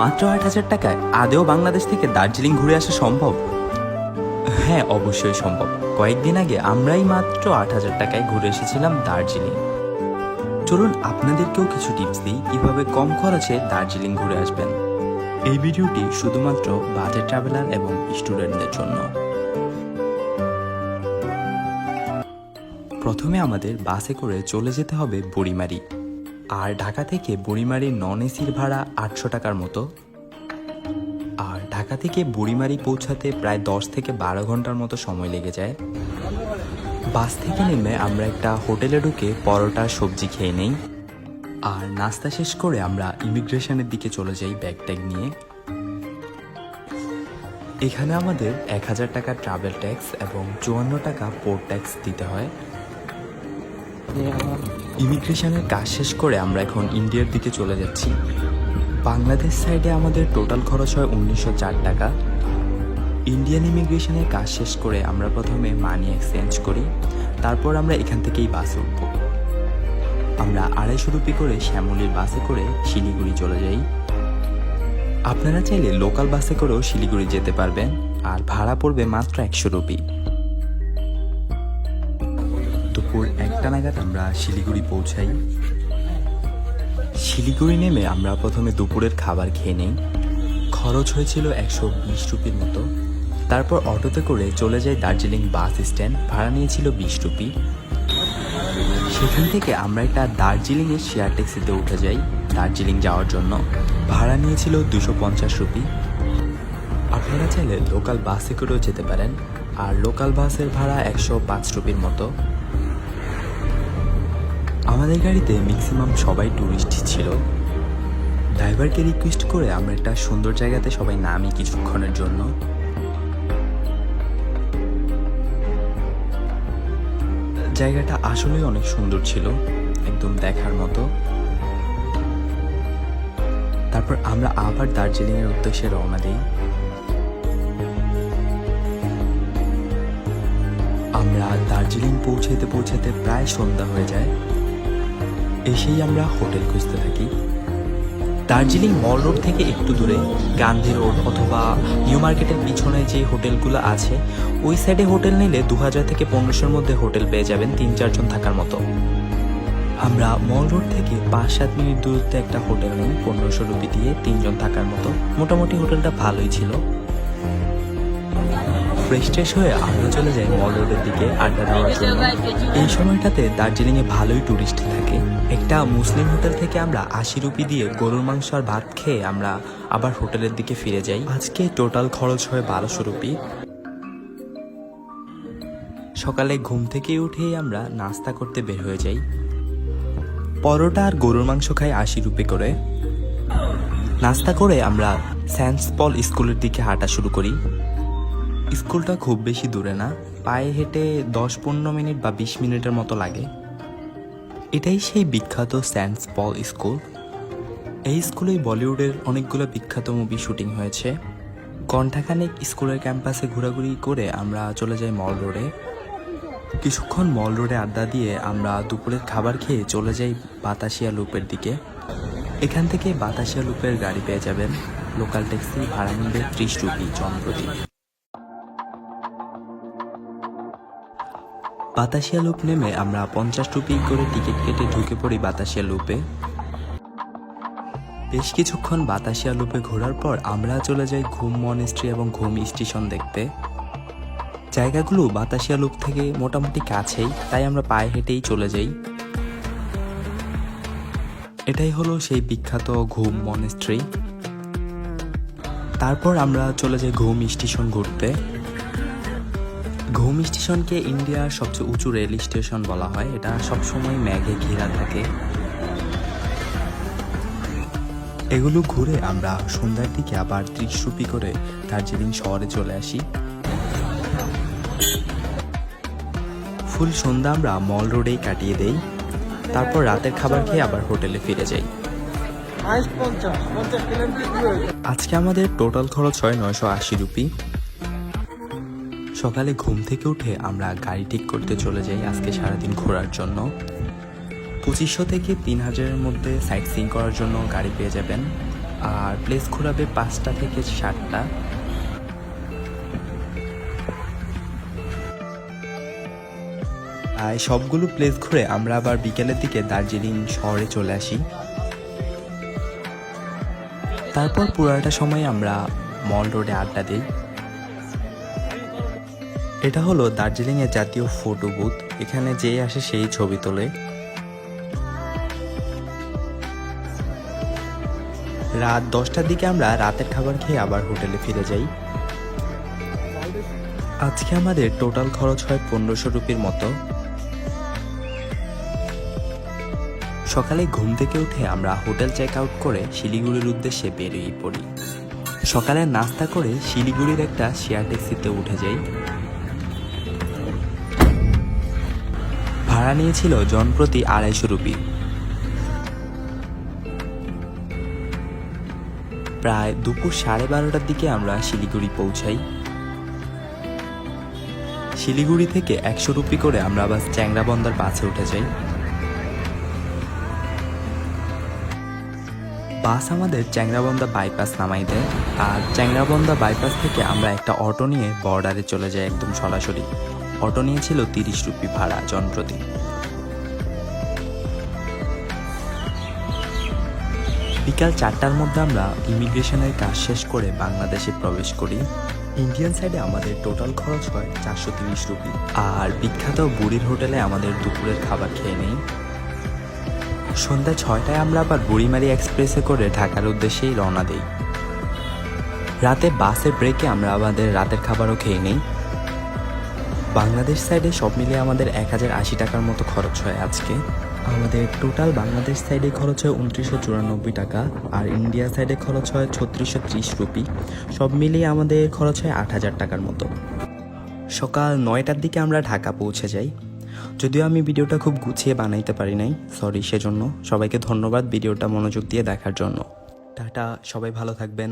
মাত্র আট হাজার টাকায় আদেও বাংলাদেশ থেকে দার্জিলিং ঘুরে আসা সম্ভব? হ্যাঁ অবশ্যই সম্ভব। কয়েকদিন আগে আমরাই মাত্র আট হাজার টাকায় ঘুরে এসেছিলাম দার্জিলিং। চলুন আপনাদেরকেও কিছু টিপস দিই কীভাবে কম খরচে দার্জিলিং ঘুরে আসবেন। এই ভিডিওটি শুধুমাত্র বাজেট ট্রাভেলার এবং স্টুডেন্টদের জন্য। প্রথমে আমাদের বাসে করে চলে যেতে হবে বুড়িমারি। আর ঢাকা থেকে বুড়িমারির নন এসির ভাড়া আটশো টাকার মতো। আর ঢাকা থেকে বুড়িমারি পৌঁছাতে প্রায় দশ থেকে বারো ঘণ্টার মতো সময় লেগে যায়। বাস থেকে নেমে আমরা একটা হোটেলে ঢুকে পরোটা, সবজি খেয়ে নেই। আর নাস্তা শেষ করে আমরা ইমিগ্রেশনের দিকে চলে যাই ব্যাগ ট্যাগ নিয়ে। এখানে আমাদের এক হাজার টাকা ট্রাভেল ট্যাক্স এবং চুয়ান্ন টাকা পোর্ট ট্যাক্স দিতে হয়। ইমিগ্রেশনের কাজ শেষ করে আমরা এখন ইন্ডিয়ার দিকে চলে যাচ্ছি। বাংলাদেশ সাইডে আমাদের টোটাল খরচ হয় উনিশশো চার টাকা। ইন্ডিয়ান ইমিগ্রেশনের কাজ শেষ করে আমরা প্রথমে মানি এক্সচেঞ্জ করি, তারপর আমরা এখান থেকেই বাসে উঠব। আমরা আড়াইশো রুপি করে শ্যামলির বাসে করে শিলিগুড়ি চলে যাই। আপনারা চাইলে লোকাল বাসে করেও শিলিগুড়ি যেতে পারবেন, আর ভাড়া পড়বে মাত্র একশো রুপি। দুপুর একটা নাগাদ আমরা শিলিগুড়ি পৌঁছাই। শিলিগুড়ি নেমে আমরা প্রথমে দুপুরের খাবার খেয়ে নেই। খরচ হয়েছিল একশো বিশ রুপির মতো। তারপর অটোতে করে চলে যাই দার্জিলিং বাস স্ট্যান্ড, ভাড়া নিয়েছিল বিশ রুপি। সেখান থেকে আমরা একটা দার্জিলিংয়ের শেয়ার ট্যাক্সিতে উঠে যাই দার্জিলিং যাওয়ার জন্য। ভাড়া নিয়েছিল দুশো পঞ্চাশ রুপি। আপনারা চাইলে লোকাল বাসে করেও যেতে পারেন। আর লোকাল বাসের ভাড়া একশো পাঁচ রুপির মতো। আমাদের গাড়িতে ম্যাক্সিমাম সবাই ট্যুরিস্ট ছিল। ড্রাইভারকে রিকোয়েস্ট করে আমরা একটা সুন্দর জায়গাতে সবাই নামি কিছুক্ষণের জন্য। জায়গাটা আসলেই অনেক সুন্দর ছিল, একদম দেখার মতো। তারপর আমরা আবার দার্জিলিং এর উদ্দেশ্যে রওনা দিই। আমরা দার্জিলিং পৌঁছাতে পৌঁছাতে প্রায় সন্ধ্যা হয়ে যায়। এসেই আমরা হোটেল খুঁজতে থাকি। দার্জিলিং মল রোড থেকে একটু দূরে, গান্ধী রোড অথবা নিউ মার্কেটের পিছনে যে হোটেলগুলো আছে, ওই সাইডে হোটেল নিলে দু হাজার থেকে পনেরোশোর মধ্যে হোটেল পেয়ে যাবেন তিন, চারজন থাকার মতো। আমরা মল রোড থেকে পাঁচ, সাত মিনিট দূরত্বে একটা হোটেল নিই, পনেরোশো রুপি দিয়ে তিনজন থাকার মতো। মোটামুটি হোটেলটা ভালোই ছিল। ফ্রেশ ট্রেশ হয়ে আমরা চলে যাই মল রোডের দিকে, আড্ডা দেওয়ার জন্য। এই সময়টাতে দার্জিলিংয়ে ভালোই টুরিস্ট থাকে। একটা মুসলিম হোটেল থেকে আমরা আশি রুপি দিয়ে গরুর মাংস আর ভাত খেয়ে আমরা আবার হোটেলের দিকে ফিরে যাই। আজকে টোটাল খরচ হয় বারোশো রুপি। সকালে ঘুম থেকে উঠেই আমরা নাস্তা করতে বের হয়ে যাই। পরোটা আর গরুর মাংস খাই আশি রুপি করে। নাস্তা করে আমরা স্যান্স পল স্কুলের দিকে হাঁটা শুরু করি। স্কুলটা খুব বেশি দূরে না, পায়ে হেঁটে দশ পনেরো মিনিট বা বিশ মিনিটের মতো লাগে। এটাই সেই বিখ্যাত স্যান্স পল স্কুল। এই স্কুলেই বলিউডের অনেকগুলো বিখ্যাত মুভি শুটিং হয়েছে। ঘণ্টাখানেক স্কুলের ক্যাম্পাসে ঘোরাঘুরি করে আমরা চলে যাই মল রোডে। কিছুক্ষণ মল রোডে আড্ডা দিয়ে আমরা দুপুরের খাবার খেয়ে চলে যাই বাতাসিয়া লুপের দিকে। এখান থেকে বাতাসিয়া লুপের গাড়ি পেয়ে যাবেন। লোকাল ট্যাক্সি ভাড়া নেবে ত্রিশ রুপি জনপ্রতি বাতাসিয়া লুপ নেমে আমরা পঞ্চাশ রুপি করে টিকিট কেটে ঢুকে পড়ি বাতাসিয়া লুপে। বেশ কিছুক্ষণ বাতাসিয়া লুপে ঘোরার পর আমরা চলে যাই ঘুম মনেস্ট্রি এবং ঘুম স্টেশন দেখতে। জায়গাগুলো বাতাসিয়া লুপ থেকে মোটামুটি কাছেই, তাই আমরা পায়ে হেঁটেই চলে যাই। এটাই হলো সেই বিখ্যাত ঘুম মনেস্ট্রি তারপর আমরা চলে যাই ঘুম স্টেশন ঘুরতে। ঘুম স্টেশনকে ইন্ডিয়ার সবচেয়ে উঁচু রেল স্টেশন বলা হয়। এটা সবসময় ম্যাঘে ঘেরা থাকে। এগুলো ঘুরে আমরা সন্ধ্যার দিকে আবার ত্রিশ রুপি করে দার্জিলিং শহরে চলে আসি। ফুল সন্ধ্যা আমরা মল রোডেই কাটিয়ে দেই। তারপর রাতের খাবার খেয়ে আবার হোটেলে ফিরে যাই। আজকে আমাদের টোটাল খরচ হয় নয়শো আশি রুপি। সকালে ঘুম থেকে উঠে আমরা গাড়ি ঠিক করতে চলে যাই আজকে সারাদিন ঘোরার জন্য। পঁচিশশো থেকে তিন হাজারের মধ্যে সাইট সিং করার জন্য গাড়ি পেয়ে যাবেন। আর প্লেস ঘোরাবে পাঁচটা থেকে সাতটা। আর সবগুলো প্লেস ঘুরে আমরা আবার বিকেলের দিকে দার্জিলিং শহরে চলে আসি। তারপর পুরাটা সময় আমরা মল রোডে আড্ডা দিই। এটা হলো দার্জিলিংয়ের জাতীয় ফটো বুথ। এখানে যে আসে সেই ছবি তোলে। রাত দশটার দিকে আমরা রাতের খাবার খেয়ে আবার হোটেলে ফিরে যাই। আজকে আমাদের টোটাল খরচ হয় পনেরোশো রুপির মতো। সকালে ঘুম থেকে উঠে আমরা হোটেল চেক আউট করে শিলিগুড়ির উদ্দেশ্যে বেরিয়ে পড়ি। সকালে নাস্তা করে শিলিগুড়ির একটা শেয়ার ট্যাক্সিতে উঠে যাই। ভাড়া নিয়েছিল জনপ্রতি আড়াইশো রুপি। প্রায় দুপুর সাড়ে বারোটার দিকে আমরা শিলিগুড়ি পৌঁছাই। শিলিগুড়ি থেকে একশো রুপি করে আমরা আবার চ্যাংরাবন্দার বাসে উঠে যাই। বাস আমাদের চ্যাংরাবন্দা বাইপাস নামাই দেয়। আর চ্যাংরাবন্দা বাইপাস থেকে আমরা একটা অটো নিয়ে বর্ডারে চলে যাই একদম সরাসরি। অটো নিয়েছিল তিরিশ রুপি ভাড়া জনপ্রতি বিকাল চারটার মধ্যে আমরা ইমিগ্রেশনের কাজ শেষ করে বাংলাদেশে প্রবেশ করি। ইন্ডিয়ান সাইডে আমাদের টোটাল খরচ হয় চারশো তিরিশ রুপি। আর বিখ্যাত বুড়ির হোটেলে আমাদের দুপুরের খাবার খেয়ে নেই। সন্ধ্যা ছয়টায় আমরা আবার বুড়িমারি এক্সপ্রেসে করে ঢাকার উদ্দেশ্যেই রওনা দিই। রাতে বাসের ব্রেকে আমরা আমাদের রাতের খাবারও খেয়ে নিই। বাংলাদেশ সাইডে সব মিলিয়ে আমাদের এক হাজার আশি টাকার মতো খরচ হয় আজকে। আমাদের টোটাল বাংলাদেশ সাইডে খরচ হয় উনত্রিশশো চুরানব্বই টাকা, আর ইন্ডিয়া সাইডে খরচ হয় ছত্রিশশো ত্রিশ রুপি। সব মিলিয়ে আমাদের খরচ হয় আট হাজার টাকার মতো। সকাল নয়টার দিকে আমরা ঢাকা পৌঁছে যাই। যদিও আমি ভিডিওটা খুব গুছিয়ে বানাইতে পারি নাই সরি সেজন্য। সবাইকে ধন্যবাদ ভিডিওটা মনোযোগ দিয়ে দেখার জন্য। টাটা, সবাই ভালো থাকবেন।